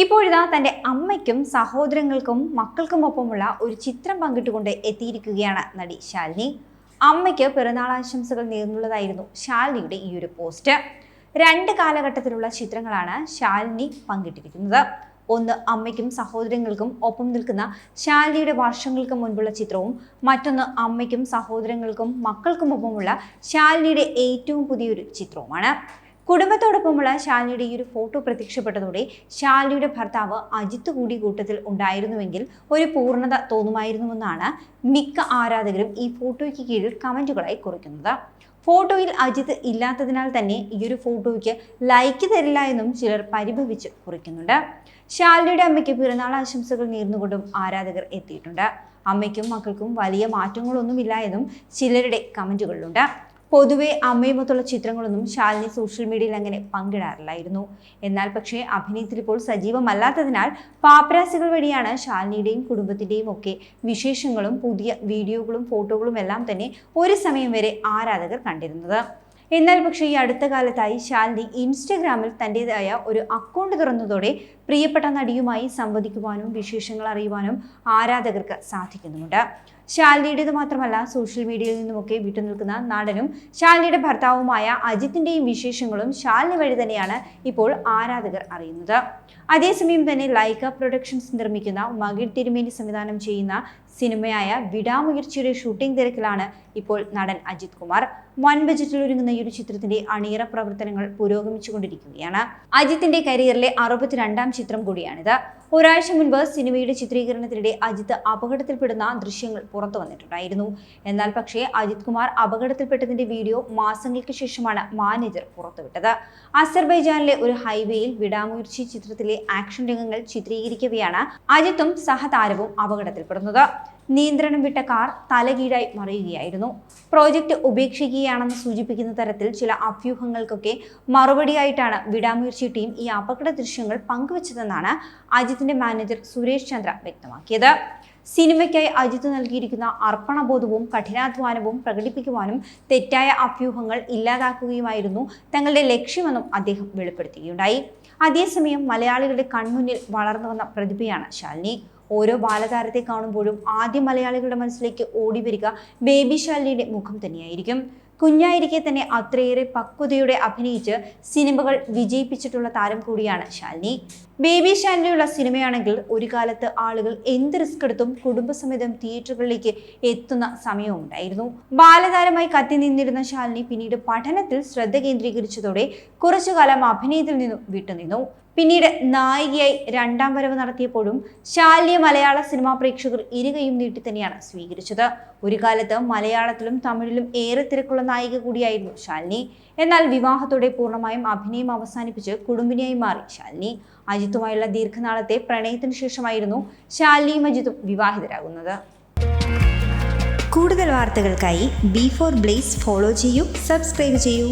ഇപ്പോഴിതാ തന്റെ അമ്മയ്ക്കും സഹോദരങ്ങൾക്കും മക്കൾക്കും മക്കൾക്കുമൊപ്പമുള്ള ഒരു ചിത്രം പങ്കിട്ടുകൊണ്ട് എത്തിയിരിക്കുകയാണ് നടി ശാലിനി. അമ്മയ്ക്ക് പിറന്നാൾ ആശംസകൾ നേർന്നുള്ളതായിരുന്നു ശാലിനിയുടെ ഈ ഒരു പോസ്റ്റ്. രണ്ട് കാലഘട്ടത്തിലുള്ള ചിത്രങ്ങളാണ് ശാലിനി പങ്കിട്ടിരിക്കുന്നത്. ഒന്ന് അമ്മയ്ക്കും സഹോദരങ്ങൾക്കും ഒപ്പം നിൽക്കുന്ന ശാലിനിയുടെ വർഷങ്ങൾക്ക് മുൻപുള്ള ചിത്രവും മറ്റൊന്ന് അമ്മയ്ക്കും സഹോദരങ്ങൾക്കും മക്കൾക്കും മക്കൾക്കുമൊപ്പമുള്ള ശാലിനിയുടെ ഏറ്റവും പുതിയൊരു ചിത്രവുമാണ്. കുടുംബത്തോടൊപ്പമുള്ള ശാലിനിയുടെ ഈ ഒരു ഫോട്ടോ പ്രത്യക്ഷപ്പെട്ടതോടെ ശാലിനിയുടെ ഭർത്താവ് അജിത്ത് കൂടി കൂട്ടത്തിൽ ഉണ്ടായിരുന്നുവെങ്കിൽ ഒരു പൂർണത തോന്നുമായിരുന്നുവെന്നാണ് മിക്ക ആരാധകരും ഈ ഫോട്ടോയ്ക്ക് കീഴിൽ കമന്റുകളായി കുറിക്കുന്നത്. ഫോട്ടോയിൽ അജിത്ത് ഇല്ലാത്തതിനാൽ തന്നെ ഈ ഒരു ഫോട്ടോയ്ക്ക് ലൈക്ക് തരില്ല എന്നും ചിലർ പരിഭവിച്ച് കുറിക്കുന്നുണ്ട്. ശാലിനിയുടെ അമ്മയ്ക്ക് പിറന്നാൾ ആശംസകൾ നേർന്നുകൊണ്ടും ആരാധകർ എത്തിയിട്ടുണ്ട്. അമ്മയ്ക്കും മക്കൾക്കും വലിയ മാറ്റങ്ങളൊന്നുമില്ല എന്നും ചിലരുടെ കമന്റുകളിലുണ്ട്. പൊതുവെ അമ്മയുമൊത്തുള്ള ചിത്രങ്ങളൊന്നും ശാലിനി സോഷ്യൽ മീഡിയയിൽ അങ്ങനെ പങ്കിടാറില്ലായിരുന്നു. എന്നാൽ പക്ഷേ അഭിനയത്തിൽ ഇപ്പോൾ സജീവമല്ലാത്തതിനാൽ പാപ്പരാസികൾ വഴിയാണ് ശാലിനിയുടെയും കുടുംബത്തിന്റെയും ഒക്കെ വിശേഷങ്ങളും പുതിയ വീഡിയോകളും ഫോട്ടോകളും എല്ലാം തന്നെ ഒരു സമയം വരെ ആരാധകർ കണ്ടിരുന്നത്. എന്നാൽ പക്ഷേ ഈ അടുത്ത കാലത്തായി ശാലിനി ഇൻസ്റ്റഗ്രാമിൽ തന്റെതായ ഒരു അക്കൗണ്ട് തുറന്നതോടെ പ്രിയപ്പെട്ട നടിയുമായി സംവദിക്കുവാനും വിശേഷങ്ങൾ അറിയുവാനും ആരാധകർക്ക് സാധിക്കുന്നുമുണ്ട്. ശാലിനിയുടേത് മാത്രമല്ല സോഷ്യൽ മീഡിയയിൽ നിന്നുമൊക്കെ വിട്ടുനിൽക്കുന്ന നടനും ശാലിനിയുടെ ഭർത്താവുമായ അജിത്തിന്റെയും വിശേഷങ്ങളും ശാലിനി വഴി തന്നെയാണ് ഇപ്പോൾ ആരാധകർ അറിയുന്നത്. അതേസമയം തന്നെ ലൈക്ക പ്രൊഡക്ഷൻസ് നിർമ്മിക്കുന്ന മകിഴ് തിരുമേനി സംവിധാനം ചെയ്യുന്ന സിനിമയായ വിടാമുയർച്ചയുടെ ഷൂട്ടിംഗ് തിരക്കിലാണ് ഇപ്പോൾ നടൻ അജിത് കുമാർ. വൻ ബജറ്റിൽ ഒരുങ്ങുന്ന ഈ ഒരു ചിത്രത്തിന്റെ അണിയറ പ്രവർത്തനങ്ങൾ പുരോഗമിച്ചുകൊണ്ടിരിക്കുകയാണ്. അജിത്തിന്റെ കരിയറിലെ അറുപത്തിരണ്ടാം ചിത്രം കൂടിയാണിത്. ഒരാഴ്ച മുൻപ് സിനിമയുടെ ചിത്രീകരണത്തിനിടെ അജിത്ത് അപകടത്തിൽപ്പെടുന്ന ദൃശ്യങ്ങൾ പുറത്തു വന്നിട്ടുണ്ടായിരുന്നു. എന്നാൽ പക്ഷേ അജിത് കുമാർ അപകടത്തിൽപ്പെട്ടതിന്റെ വീഡിയോ മാസങ്ങൾക്ക് ശേഷമാണ് മാനേജർ പുറത്തുവിട്ടത്. അസർബൈജാനിലെ ഒരു ഹൈവേയിൽ വിടാമുയർച്ചി ചിത്രത്തിലെ ആക്ഷൻ രംഗങ്ങൾ ചിത്രീകരിക്കവെയാണ് അജിത്തും സഹതാരവും അപകടത്തിൽപ്പെടുന്നത്. നിയന്ത്രണം വിട്ട കാർ തലകീഴായി മറിയുകയായിരുന്നു. പ്രോജക്റ്റ് ഉപേക്ഷിക്കുകയാണെന്ന് സൂചിപ്പിക്കുന്ന തരത്തിൽ ചില അഭ്യൂഹങ്ങൾക്കൊക്കെ മറുപടിയായിട്ടാണ് വിടാമുയർച്ചി ടീം ഈ അപകട ദൃശ്യങ്ങൾ പങ്കുവച്ചതെന്നാണ് അജിത്തിന്റെ മാനേജർ സുരേഷ് ചന്ദ്ര വ്യക്തമാക്കിയത്. സിനിമയ്ക്കായി അജിത്ത് നൽകിയിരിക്കുന്ന അർപ്പണബോധവും കഠിനാധ്വാനവും പ്രകടിപ്പിക്കുവാനും തെറ്റായ അഭ്യൂഹങ്ങൾ ഇല്ലാതാക്കുകയുമായിരുന്നു തങ്ങളുടെ ലക്ഷ്യമെന്നും അദ്ദേഹം വെളിപ്പെടുത്തുകയുണ്ടായി. അതേസമയം മലയാളികളുടെ കൺമുന്നിൽ വളർന്നു വന്ന പ്രതിഭയാണ് ശാലിനി. ഓരോ ബാലതാരത്തെ കാണുമ്പോഴും ആദ്യം മലയാളികളുടെ മനസ്സിലേക്ക് ഓടി വരിക ബേബി ശാലിനിയുടെ മുഖം തന്നെയായിരിക്കും. കുഞ്ഞായിരിക്കെ തന്നെ അത്രയേറെ പക്വതയോടെ അഭിനയിച്ച് സിനിമകൾ വിജയിപ്പിച്ചിട്ടുള്ള താരം കൂടിയാണ് ശാലിനി. ബേബി ശാലിനിയുള്ള സിനിമയാണെങ്കിൽ ഒരു കാലത്ത് ആളുകൾ എന്ത് റിസ്ക് എടുത്തും കുടുംബസമേതം തിയേറ്ററുകളിലേക്ക് എത്തുന്ന സമയവും ഉണ്ടായിരുന്നു. ബാലതാരമായി കത്തി നിന്നിരുന്ന ശാലിനി പിന്നീട് പഠനത്തിൽ ശ്രദ്ധ കേന്ദ്രീകരിച്ചതോടെ കുറച്ചുകാലം അഭിനയത്തിൽ നിന്നും വിട്ടുനിന്നു. പിന്നീട് നായികയായി രണ്ടാം വരവ് നടത്തിയപ്പോഴും ശാല്യ മലയാള സിനിമാ പ്രേക്ഷകർ ഇരുകയും നീട്ടി തന്നെയാണ് സ്വീകരിച്ചത്. ഒരു കാലത്ത് മലയാളത്തിലും തമിഴിലും ഏറെ തിരക്കുള്ള നായിക കൂടിയായിരുന്നു ശാലിനി. എന്നാൽ വിവാഹത്തോടെ പൂർണമായും അഭിനയം അവസാനിപ്പിച്ച് കുടുംബിനിയായി മാറി ശാലിനി. അജിത്തുമായുള്ള ദീർഘനാളത്തെ പ്രണയത്തിന് ശേഷമായിരുന്നു ശാലിനിയും അജിത്തും വിവാഹിതരാകുന്നത്. കൂടുതൽ വാർത്തകൾക്കായി ബി ഫോർ ബ്ലേസ് ഫോളോ ചെയ്യൂ സബ്സ്ക്രൈബ് ചെയ്യൂ.